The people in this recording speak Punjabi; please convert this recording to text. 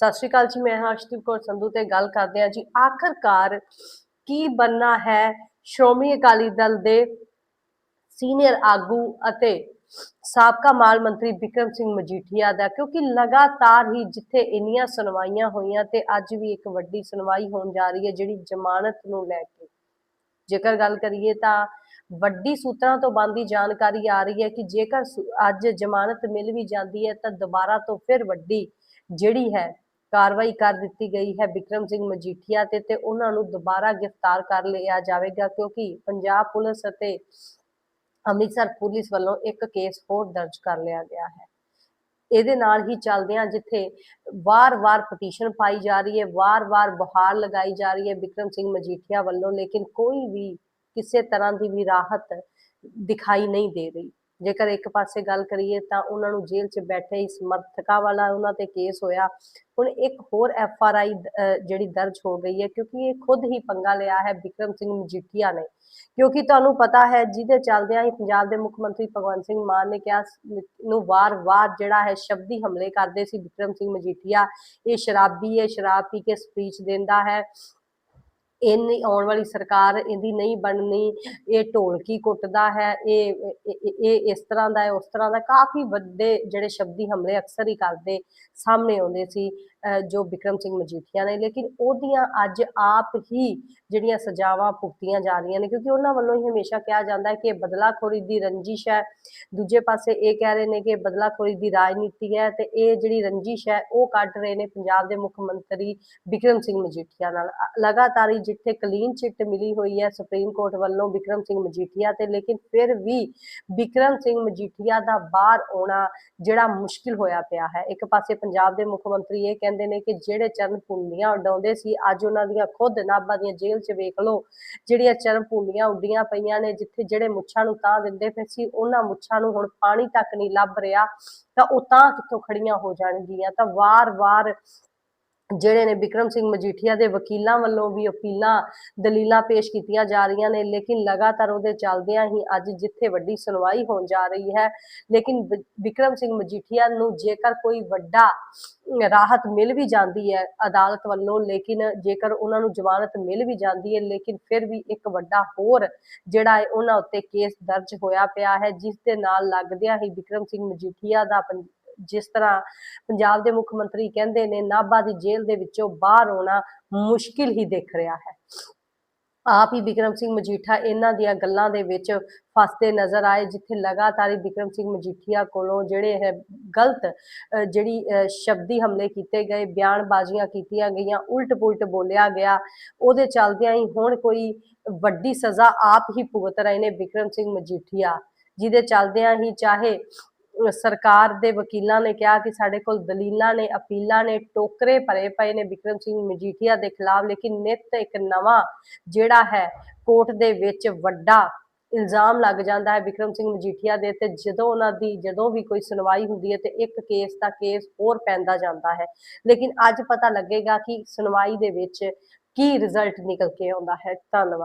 ਸਤਿ ਸ਼੍ਰੀ ਅਕਾਲ ਜੀ, ਮੈਂ ਹਰਸ਼ਦੀਪ ਕੌਰ ਸੰਧੂ ਤੇ ਗੱਲ ਕਰਦੇ ਹਾਂ ਜੀ। ਆਖਰਕਾਰ ਕੀ ਬੰਨਾ ਹੈ ਸ਼੍ਰੋਮਣੀ ਅਕਾਲੀ ਦਲ ਦੇ ਸੀਨੀਅਰ ਆਗੂ ਅਤੇ ਸਾਬਕਾ ਮਾਲ ਮੰਤਰੀ ਬਿਕਰਮ ਸਿੰਘ ਮਜੀਠੀਆ ਦਾ? ਕਿਉਂਕਿ ਲਗਾਤਾਰ ਹੀ ਜਿੱਥੇ ਇੰਨੀਆਂ ਸੁਣਵਾਈਆਂ ਹੋਈਆਂ ਤੇ ਅੱਜ ਵੀ ਇੱਕ ਵੱਡੀ ਸੁਣਵਾਈ ਹੋਣ ਜਾ ਰਹੀ ਹੈ, ਜਿਹੜੀ ਜ਼ਮਾਨਤ ਨੂੰ ਲੈ ਕੇ। ਜੇਕਰ ਗੱਲ ਕਰੀਏ ਤਾਂ ਵੱਡੀ ਸੂਤਰਾਂ ਤੋਂ ਬੰਦੀ ਜਾਣਕਾਰੀ ਆ ਰਹੀ ਹੈ ਕਿ ਜੇਕਰ ਅੱਜ ਜ਼ਮਾਨਤ ਮਿਲ ਵੀ ਜਾਂਦੀ ਹੈ ਤਾਂ ਦੁਬਾਰਾ ਤੋਂ ਫਿਰ ਵੱਡੀ ਜਿਹੜੀ ਹੈ ਕਾਰਵਾਈ ਕਰ ਦਿੱਤੀ ਗਈ ਹੈ ਵਿਕਰਮ ਸਿੰਘ ਮਜੀਠੀਆ ਤੇ ਤੇ ਉਹਨਾਂ ਨੂੰ ਦੁਬਾਰਾ ਗ੍ਰਿਫਤਾਰ ਕਰ ਲਿਆ ਜਾਵੇਗਾ ਕਿਉਂਕਿ ਪੰਜਾਬ ਪੁਲਿਸ ਅਤੇ ਅੰਮ੍ਰਿਤਸਰ ਪੁਲਿਸ ਵੱਲੋਂ ਇੱਕ ਕੇਸ ਹੋਰ ਦਰਜ ਕਰ ਲਿਆ ਗਿਆ ਹੈ। ਇਹਦੇ ਨਾਲ ਹੀ ਚੱਲਦਿਆਂ ਜਿੱਥੇ ਵਾਰ-ਵਾਰ ਪਟੀਸ਼ਨ ਪਾਈ ਜਾ ਰਹੀ ਹੈ, ਵਾਰ-ਵਾਰ ਬੁਹਾਰ ਲਗਾਈ ਜਾ ਰਹੀ ਹੈ ਵਿਕਰਮ ਸਿੰਘ ਮਜੀਠੀਆ ਵੱਲੋਂ, ਲੇਕਿਨ ਕੋਈ ਵੀ ਕਿਸੇ ਤਰ੍ਹਾਂ ਦੀ ਵੀ ਰਾਹਤ ਦਿਖਾਈ ਨਹੀਂ ਦੇ ਰਹੀ। ਜੇਕਰ ਇੱਕ ਪਾਸੇ ਗੱਲ ਕਰੀਏ ਤਾਂ ਉਹਨਾਂ ਨੂੰ ਜੇਲ੍ਹ 'ਚ ਬੈਠੇ ਹੀ ਸਮਰਥਕਾਂ ਵਾਲਾ ਉਹਨਾਂ ਤੇ ਕੇਸ ਹੋਇਆ। ਹੁਣ ਇੱਕ ਹੋਰ ਐਫ ਆਰ ਆਈ ਜਿਹੜੀ ਦਰਜ ਹੋ ਗਈ ਹੈ, ਕਿਉਂਕਿ ਇਹ ਖੁਦ ਹੀ ਪੰਗਾ ਲਿਆ ਹੈ ਵਿਕਰਮ ਸਿੰਘ ਮਜੀਠੀਆ ਨੇ। ਕਿਉਂਕਿ ਤੁਹਾਨੂੰ ਪਤਾ ਹੈ, ਜਿਹਦੇ ਚੱਲਦਿਆਂ ਹੀ ਪੰਜਾਬ ਦੇ ਮੁੱਖ ਮੰਤਰੀ ਭਗਵੰਤ ਸਿੰਘ ਮਾਨ ਨੇ ਕਿਹਾ ਨੂੰ ਵਾਰ-ਵਾਰ ਜਿਹੜਾ ਹੈ ਸ਼ਬਦੀ ਹਮਲੇ ਕਰਦੇ ਸੀ ਵਿਕਰਮ ਸਿੰਘ ਮਜੀਠੀਆ। ਇਹ ਸ਼ਰਾਬੀ ਹੈ, ਸ਼ਰਾਬ ਪੀ ਕੇ ਸਪੀਚ ਦਿੰਦਾ ਹੈ। ਇਹਨੀ ਆਉਣ ਵਾਲੀ ਸਰਕਾਰ ਇਹਦੀ ਨਹੀਂ ਬਣਨੀ, ਇਹ ਢੋਲਕੀ ਕੁੱਟਦਾ ਹੈ, ਇਹ, ਇਹ- ਇਸ ਤਰ੍ਹਾਂ ਦਾ ਹੈ, ਉਸ ਤਰ੍ਹਾਂ ਦਾ ਕਾਫੀ ਵੱਡੇ ਜਿਹੜੇ ਸ਼ਬਦੀ ਹਮਲੇ ਅਕਸਰ ਹੀ ਕਰਦੇ, ਸਾਹਮਣੇ ਆਉਂਦੇ ਸੀ। ਜੋ ਵਿਕਰਮ ਸਿੰਘ ਮਜੀਠੀਆ ਨੇ, ਲੇਕਿਨ ਉਹਦੀਆਂ ਅੱਜ ਆਪ ਹੀ ਜਿਹੜੀਆਂ ਸਜ਼ਾਵਾਂ ਭੁਗਤੀਆਂ ਜਾ ਰਹੀਆਂ ਨੇ, ਕਿਉਂਕਿ ਉਹਨਾਂ ਵੱਲੋਂ ਹੀ ਹਮੇਸ਼ਾ ਕਿਹਾ ਜਾਂਦਾ ਹੈ ਕਿ ਇਹ ਬਦਲਾਖੋਰੀ ਦੀ ਰੰਜਿਸ਼ ਹੈ। ਦੂਜੇ ਪਾਸੇ ਇਹ ਕਹਿ ਰਹੇ ਨੇ ਕਿ ਬਦਲਾਖੋਰੀ ਦੀ ਰਾਜਨੀਤੀ ਹੈ ਤੇ ਇਹ ਜਿਹੜੀ ਰੰਜਿਸ਼ ਹੈ, ਉਹ ਕੱਢ ਰਹੇ ਨੇ ਪੰਜਾਬ ਦੇ ਮੁੱਖ ਮੰਤਰੀ ਵਿਕਰਮ ਸਿੰਘ ਮਜੀਠੀਆ ਨਾਲ। ਲਗਾਤਾਰ ਹੀ ਜਿੱਥੇ ਕਲੀਨ ਚਿੱਟ ਮਿਲੀ ਹੋਈ ਹੈ ਸੁਪਰੀਮ ਕੋਰਟ ਵੱਲੋਂ ਵਿਕਰਮ ਸਿੰਘ ਮਜੀਠੀਆ ਤੇ, ਲੇਕਿਨ ਫਿਰ ਵੀ ਵਿਕਰਮ ਸਿੰਘ ਮਜੀਠੀਆ ਦਾ ਬਾਹਰ ਆਉਣਾ ਜਿਹੜਾ ਮੁਸ਼ਕਿਲ ਹੋਇਆ ਪਿਆ ਹੈ। ਇੱਕ ਪਾਸੇ ਪੰਜਾਬ ਦੇ ਮੁੱਖ ਮੰਤਰੀ ਇਹ ਕਹਿੰਦੇ ਨੇ ਕਿ ਜਿਹੜੇ ਚਰਨ ਪੁੰਡੀਆਂ ਉਡਾਉਂਦੇ ਸੀ, ਅੱਜ ਉਹਨਾਂ ਦੀਆਂ ਖੁਦ ਨਾਭਾ ਦੀਆਂ ਜੇਲ੍ਹ 'ਚ ਵੇਖ ਲਓ, ਜਿਹੜੀਆਂ ਚਰਨ ਪੁੰਡੀਆਂ ਉੱਡੀਆਂ ਪਈਆਂ ਨੇ, ਜਿੱਥੇ ਜਿਹੜੇ ਮੁੱਛਾਂ ਨੂੰ ਤਾਂ ਦਿੰਦੇ ਪਏ ਸੀ, ਉਹਨਾਂ ਮੁੱਛਾਂ ਨੂੰ ਹੁਣ ਪਾਣੀ ਤੱਕ ਨਹੀਂ ਲੱਭ ਰਿਹਾ, ਤਾਂ ਉਹ ਤਾਂ ਕਿੱਥੋਂ ਖੜੀਆਂ ਹੋ ਜਾਣਗੀਆਂ, ਤਾਂ ਵਾਰ-ਵਾਰ ਜਿਹੜੇ ਨੇ ਵਿਕਰਮ ਸਿੰਘ ਮਜੀਠੀਆ ਦੇ ਵਕੀਲਾਂ ਵੱਲੋਂ ਵੀ ਅਪੀਲਾਂ, ਦਲੀਲਾਂ ਪੇਸ਼ ਕੀਤੀਆਂ ਜਾ ਰਹੀਆਂ ਨੇ, ਲੇਕਿਨ ਲਗਾਤਾਰ ਉਹਦੇ ਚੱਲਦਿਆਂ ਹੀ ਅੱਜ ਜਿੱਥੇ ਵੱਡੀ ਸੁਣਵਾਈ ਹੋਣ ਜਾ ਰਹੀ ਹੈ, ਲੇਕਿਨ ਵਿਕਰਮ ਸਿੰਘ ਮਜੀਠੀਆ ਨੂੰ ਜੇਕਰ ਕੋਈ ਵੱਡਾ ਰਾਹਤ ਮਿਲ ਵੀ ਜਾਂਦੀ ਹੈ ਅਦਾਲਤ ਵੱਲੋਂ, ਲੇਕਿਨ ਜੇਕਰ ਉਹਨਾਂ ਨੂੰ ਜ਼ਮਾਨਤ ਮਿਲ ਵੀ ਜਾਂਦੀ ਹੈ, ਲੇਕਿਨ ਫਿਰ ਵੀ ਇੱਕ ਵੱਡਾ ਹੋਰ ਜਿਹੜਾ ਹੈ, ਉਹਨਾਂ ਉੱਤੇ ਕੇਸ ਦਰਜ ਹੋਇਆ ਪਿਆ ਹੈ, ਜਿਸ ਦੇ ਨਾਲ ਲੱਗਦਿਆਂ ਹੀ ਵਿਕਰਮ ਸਿੰਘ ਮਜੀਠੀਆ ਦਾ ਜਿਸ ਤਰ੍ਹਾਂ ਪੰਜਾਬ ਦੇ ਮੁੱਖ ਮੰਤਰੀ ਕਹਿੰਦੇ ਨੇ, ਨਾਭਾ ਦੀ ਜੇਲ੍ਹ ਦੇ ਵਿੱਚੋਂ ਬਾਹਰ ਆਉਣਾ ਮੁਸ਼ਕਿਲ ਹੀ ਦਿਖ ਰਿਹਾ ਹੈ। ਆਪ ਹੀ ਵਿਕਰਮ ਸਿੰਘ ਮਜੀਠਾ ਇਹਨਾਂ ਦੀਆਂ ਗੱਲਾਂ ਦੇ ਵਿੱਚ ਫਸਦੇ ਨਜ਼ਰ ਆਏ, ਜਿੱਥੇ ਲਗਾਤਾਰ ਵਿਕਰਮ ਸਿੰਘ ਮਜੀਠੀਆ ਕੋਲੋਂ ਜਿਹੜੇ ਹੈ ਗਲਤ ਜਿਹੜੀ ਸ਼ਬਦੀ ਹਮਲੇ ਕੀਤੇ ਗਏ, ਬਿਆਨਬਾਜ਼ੀਆਂ ਕੀਤੀਆਂ ਗਈਆਂ ਉਲਟ ਪੁਲਟ ਬੋਲਿਆ ਗਿਆ, ਉਹਦੇ ਚੱਲਦਿਆਂ ਹੀ ਹੁਣ ਕੋਈ ਵੱਡੀ ਸਜ਼ਾ ਆਪ ਹੀ ਭੁਗਤ ਰਹੇ ਨੇ ਵਿਕਰਮ ਸਿੰਘ ਮਜੀਠੀਆ, ਜਿਹਦੇ ਚੱਲਦਿਆਂ ਹੀ ਚਾਹੇ ਸਰਕਾਰ ਦੇ ਵਕੀਲਾਂ ਨੇ ਕਿਹਾ ਕਿ ਸਾਡੇ ਕੋਲ ਦਲੀਲਾਂ ਨੇ, ਅਪੀਲਾਂ ਨੇ, ਟੋਕਰੇ ਭਰੇ ਪਏ ਨੇ ਵਿਕਰਮ ਸਿੰਘ ਮਜੀਠੀਆ ਦੇ ਖਿਲਾਫ, ਲੇਕਿਨ ਨਿਤ ਇੱਕ ਨਵਾਂ ਜਿਹੜਾ ਹੈ ਕੋਰਟ ਦੇ ਵਿੱਚ ਵੱਡਾ ਇਲਜ਼ਾਮ ਲੱਗ ਜਾਂਦਾ ਹੈ ਵਿਕਰਮ ਸਿੰਘ ਮਜੀਠੀਆ ਦੇ ਤੇ ਜਦੋਂ ਉਹਨਾਂ ਦੀ ਜਦੋਂ ਵੀ ਕੋਈ ਸੁਣਵਾਈ ਹੁੰਦੀ ਹੈ ਤੇ ਇੱਕ ਕੇਸ ਦਾ ਕੇਸ ਹੋਰ ਪੈਂਦਾ ਜਾਂਦਾ ਹੈ। ਲੇਕਿਨ ਅੱਜ ਪਤਾ ਲੱਗੇਗਾ ਕਿ ਸੁਣਵਾਈ ਦੇ ਵਿੱਚ ਕੀ ਰਿਜ਼ਲਟ ਨਿਕਲ ਕੇ ਆਉਂਦਾ ਹੈ। ਧੰਨਵਾਦ।